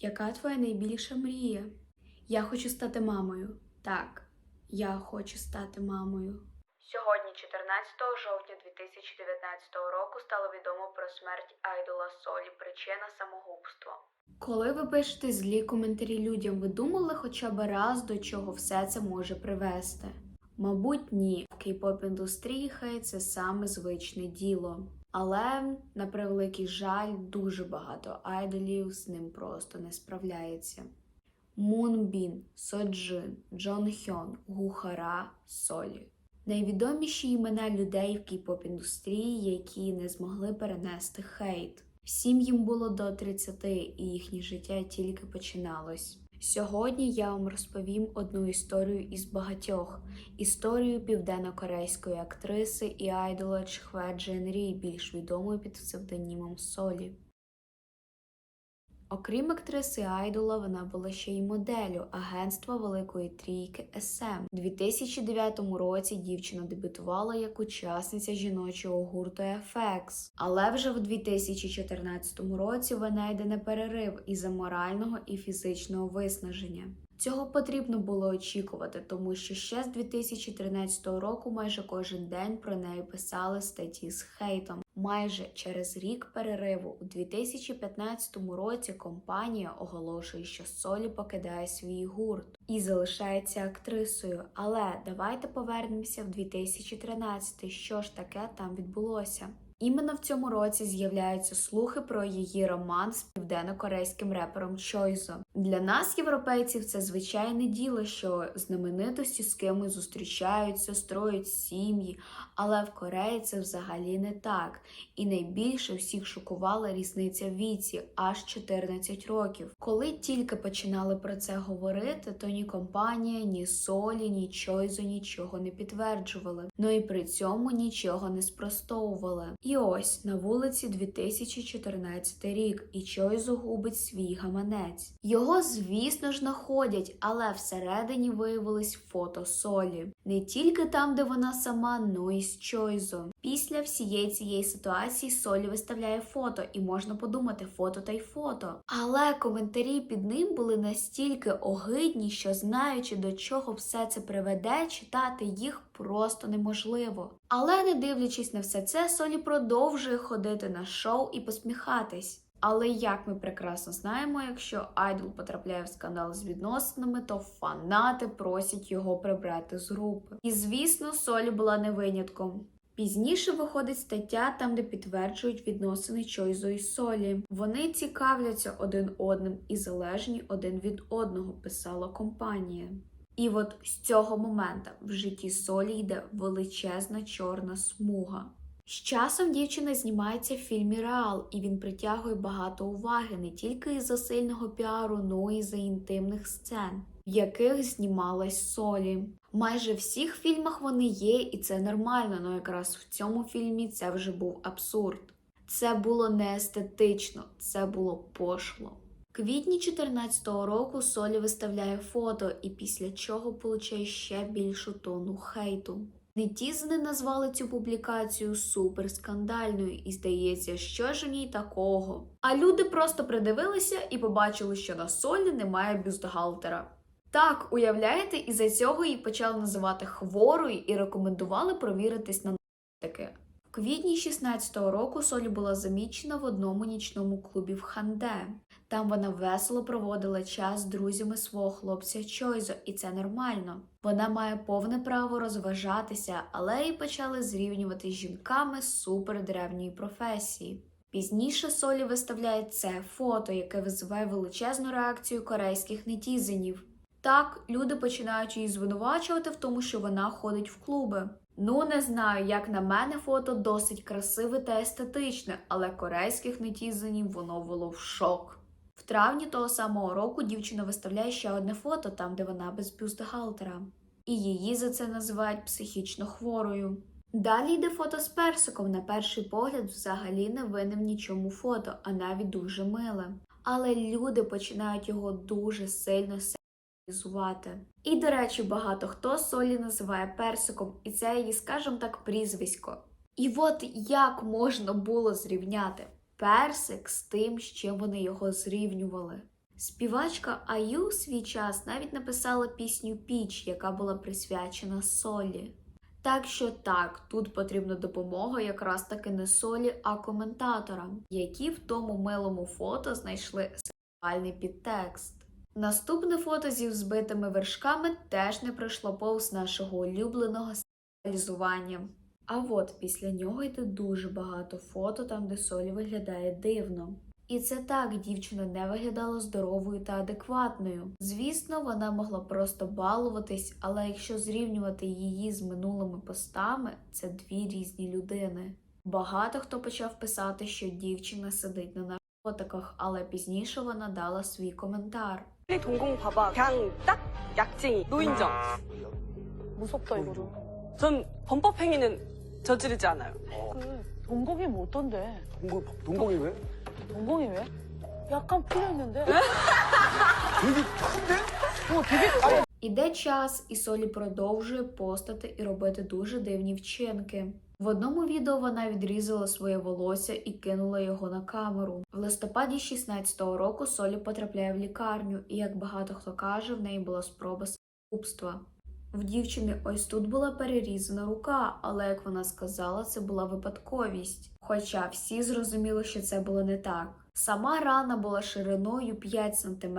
Яка твоя найбільша мрія? Я хочу стати мамою. Так, я хочу стати мамою. Сьогодні, 14 жовтня 2019 року, стало відомо про смерть айдола Солі, причина самогубства. Коли ви пишете злі коментарі людям, ви думали хоча б раз до чого все це може привести? Мабуть, ні. В кей-поп індустрії хейт це саме звичне діло. Але, на превеликий жаль, дуже багато айдолів з ним просто не справляється. Мунбін, Соджин, Джон Хьон, Гухара, Солі. Найвідоміші імена людей в кей-поп індустрії, які не змогли перенести хейт. Всім їм було до 30, і їхнє життя тільки починалось. Сьогодні я вам розповім одну історію із багатьох історію південно-корейської актриси і айдола Чхве Джен Рі, більш відомої під псевдонімом Солі. Окрім актриси айдола, вона була ще й моделлю агентства Великої Трійки SM. У 2009 році дівчина дебютувала як учасниця жіночого гурту FX. Але вже в 2014 році вона йде на перерив із-за морального і фізичного виснаження. Цього потрібно було очікувати, тому що ще з 2013 року майже кожен день про неї писали статті з хейтом. Майже через рік перериву у 2015 році компанія оголошує, що Солі покидає свій гурт і залишається актрисою. Але давайте повернемося в 2013. Що ж таке там відбулося? Іменно в цьому році з'являються слухи про її роман з південно-корейським репером Чойзо. Для нас, європейців, це звичайне діло, що знаменитості з кимось зустрічаються, строять сім'ї, але в Кореї це взагалі не так. І найбільше всіх шокувала різниця в віці аж 14 років. Коли тільки починали про це говорити, то ні компанія, ні солі, ні Чойзо нічого не підтверджували. Ну і при цьому нічого не спростовували. І ось на вулиці 2014 рік, і Чойзо губить свій гаманець. Його, звісно ж, знаходять, але всередині виявились фото солі. Не тільки там, де вона сама, но й з Чойзо. Після всієї цієї ситуації Солі виставляє фото, і можна подумати фото та й фото. Але коментарі під ним були настільки огидні, що знаючи до чого все це приведе, читати їх просто неможливо. Але не дивлячись на все це, Солі продовжує ходити на шоу і посміхатись. Але як ми прекрасно знаємо, якщо айдол потрапляє в скандал з відносинами, то фанати просять його прибрати з групи. І звісно, Солі була не винятком. Пізніше виходить стаття там, де підтверджують відносини Чойзо і Солі. Вони цікавляться один одним і залежні один від одного, писала компанія. І от з цього моменту в житті Солі йде величезна чорна смуга. З часом дівчина знімається в фільмі Реал, і він притягує багато уваги не тільки із-за сильного піару, но й за інтимних сцен, в яких знімалась Солі. Майже в всіх фільмах вони є, і це нормально, але якраз в цьому фільмі це вже був абсурд. Це було не естетично, це було пошло. Квітні 2014 року Солі виставляє фото, і після чого получає ще більшу тону хейту. Нетізни назвали цю публікацію суперскандальною, і здається, що ж у ній такого. А люди просто придивилися і побачили, що на солі немає бюстгальтера. Так, уявляєте, і за цього її почали називати хворою і рекомендували провіритись на таке. Квітні 16-го року Солі була замічена в одному нічному клубі в Ханде. Там вона весело проводила час з друзями свого хлопця Чойзо, і це нормально. Вона має повне право розважатися, але її почали зрівнювати з жінками з супердревньої професії. Пізніше Солі виставляє це фото, яке визиває величезну реакцію корейських нетізенів. Так, люди починають її звинувачувати в тому, що вона ходить в клуби. Ну, не знаю, як на мене, фото досить красиве та естетичне, але корейських нетізенів воно було в шок. В травні того самого року дівчина виставляє ще одне фото, там, де вона без бюстгальтера. І її за це називають психічно хворою. Далі йде фото з персиком, на перший погляд, взагалі не винне в нічому фото, а навіть дуже миле. Але люди починають його дуже сильно. І, до речі, багато хто солі називає персиком, і це її, скажімо так, прізвисько. І от як можна було зрівняти персик з тим, з чим вони його зрівнювали. Співачка Аю свій час навіть написала пісню Піч, яка була присвячена солі. Так що так, тут потрібна допомога якраз таки не солі, а коментаторам, які в тому милому фото знайшли сексуальний підтекст. Наступне фото зі взбитими вершками теж не пройшло повз нашого улюбленого сексуалізування. А от після нього йде дуже багато фото, там де солі виглядає дивно. І це так, дівчина не виглядала здоровою та адекватною. Звісно, вона могла просто балуватись, але якщо зрівнювати її з минулими постами, це дві різні людини. Багато хто почав писати, що дівчина сидить на наркотиках, але пізніше вона дала свій коментар. 빨리 동공 봐봐. 그냥 딱 약쟁이, 노인정. 무섭다 이거를. 전 범법 행위는 저지르지 않아요. 그 동공이 뭐 어떤데? 동공, 동공이 왜? 동공이 왜? 약간 풀려 있는데? 되게 큰데? 어 되게 Іде час, і Солі продовжує постати і робити дуже дивні вчинки. В одному відео вона відрізала своє волосся і кинула його на камеру. В листопаді 16-го року Солі потрапляє в лікарню, і як багато хто каже, в неї була спроба самогубства. В дівчини ось тут була перерізана рука, але як вона сказала, це була випадковість. Хоча всі зрозуміли, що це було не так. Сама рана була шириною 5 см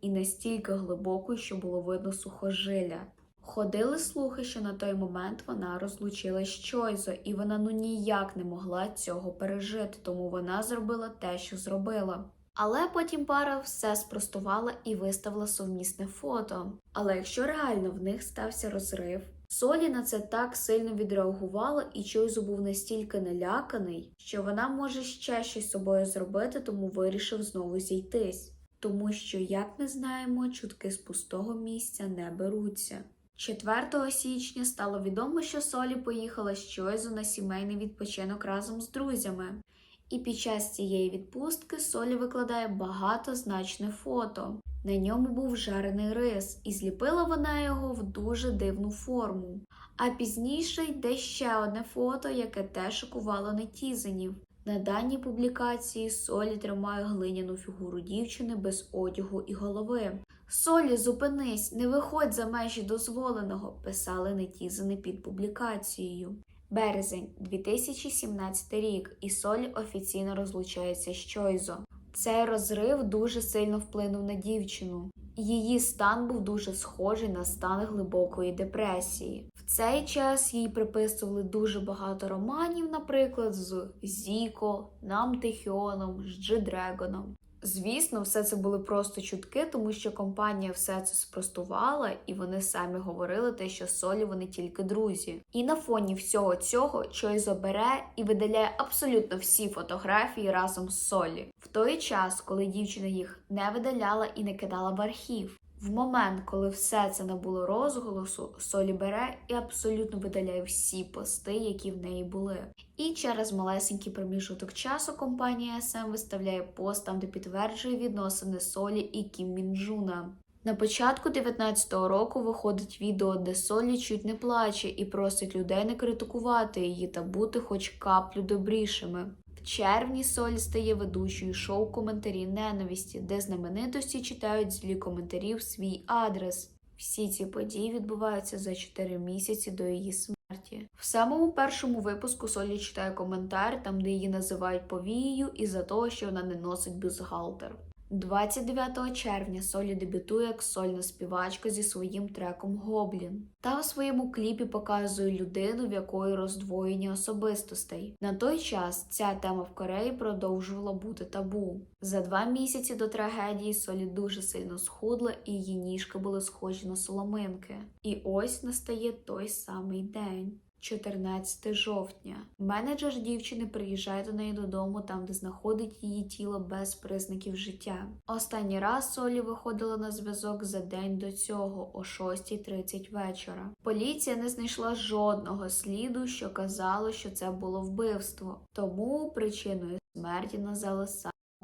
і настільки глибокою, що було видно сухожилля. Ходили слухи, що на той момент вона розлучилась з Чойзо, і вона ну ніяк не могла цього пережити, тому вона зробила те, що зробила. Але потім пара все спростувала і виставила сумісне фото. Але якщо реально в них стався розрив, Солі на це так сильно відреагувала, і Чойзо був настільки наляканий, що вона може ще щось з собою зробити, тому вирішив знову зійтись. Тому що, як ми знаємо, чутки з пустого місця не беруться. 4 січня стало відомо, що Солі поїхала з Чойзо на сімейний відпочинок разом з друзями. І під час цієї відпустки Солі викладає багатозначне фото. На ньому був жарений рис, і зліпила вона його в дуже дивну форму. А пізніше йде ще одне фото, яке теж шокувало нетізенів. На даній публікації Солі тримає глиняну фігуру дівчини без одягу і голови. Солі, зупинись, не виходь за межі дозволеного, писали нетізини під публікацією. Березень 2017 рік, і Солі офіційно розлучається з Чойзо. Цей розрив дуже сильно вплинув на дівчину. Її стан був дуже схожий на стан глибокої депресії. В цей час їй приписували дуже багато романів, наприклад, з Зіко, Нам Тихіоном, з Джедрегоном. Звісно, все це були просто чутки, тому що компанія все це спростувала, і вони самі говорили те, що солі вони тільки друзі. І на фоні всього цього Чойзо бере і видаляє абсолютно всі фотографії разом з солі. В той час, коли дівчина їх не видаляла і не кидала в архів. В момент, коли все це набуло розголосу, Солі бере і абсолютно видаляє всі пости, які в неї були. І через малесенький проміжуток часу компанія SM виставляє пост там, де підтверджує відносини Солі і Кім Мінджуна. На початку 19-го року виходить відео, де Солі чуть не плаче і просить людей не критикувати її та бути хоч каплю добрішими. Червні Соль стає ведучою шоу коментарі ненависті, де знаменитості читають злі коментарі в свій адрес. Всі ці події відбуваються за 4 місяці до її смерті. В самому першому випуску Солі читає коментар, там де її називають повією і за того, що вона не носить бюстгальтер. 29 червня Солі дебютує як сольна співачка зі своїм треком Гоблін та у своєму кліпі показує людину, в якої роздвоєння особистостей. На той час ця тема в Кореї продовжувала бути табу. За два місяці до трагедії Солі дуже сильно схудла, і її ніжки були схожі на соломинки. І ось настає той самий день. 14 жовтня. Менеджер дівчини приїжджає до неї додому, там де знаходить її тіло без признаків життя. Останній раз Солі виходила на зв'язок за день до цього, о 6.30 вечора. Поліція не знайшла жодного сліду, що казало, що це було вбивство. Тому причиною смерті назвали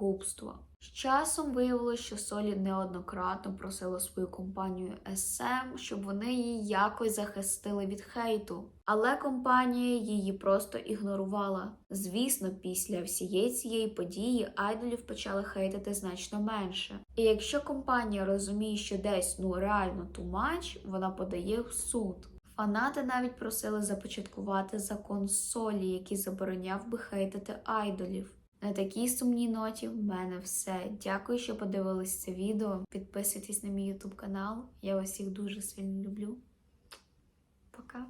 самогубства. З часом виявилось, що Солі неоднократно просила свою компанію SM, щоб вони її якось захистили від хейту. Але компанія її просто ігнорувала. Звісно, після всієї цієї події айдолів почали хейтити значно менше. І якщо компанія розуміє, що десь ну реально тумач, вона подає в суд. Фанати навіть просили започаткувати закон Солі, який забороняв би хейтити айдолів. На такій сумній ноті в мене все. Дякую, що подивились це відео. Підписуйтесь на мій YouTube канал. Я вас всіх дуже сильно люблю. Пока.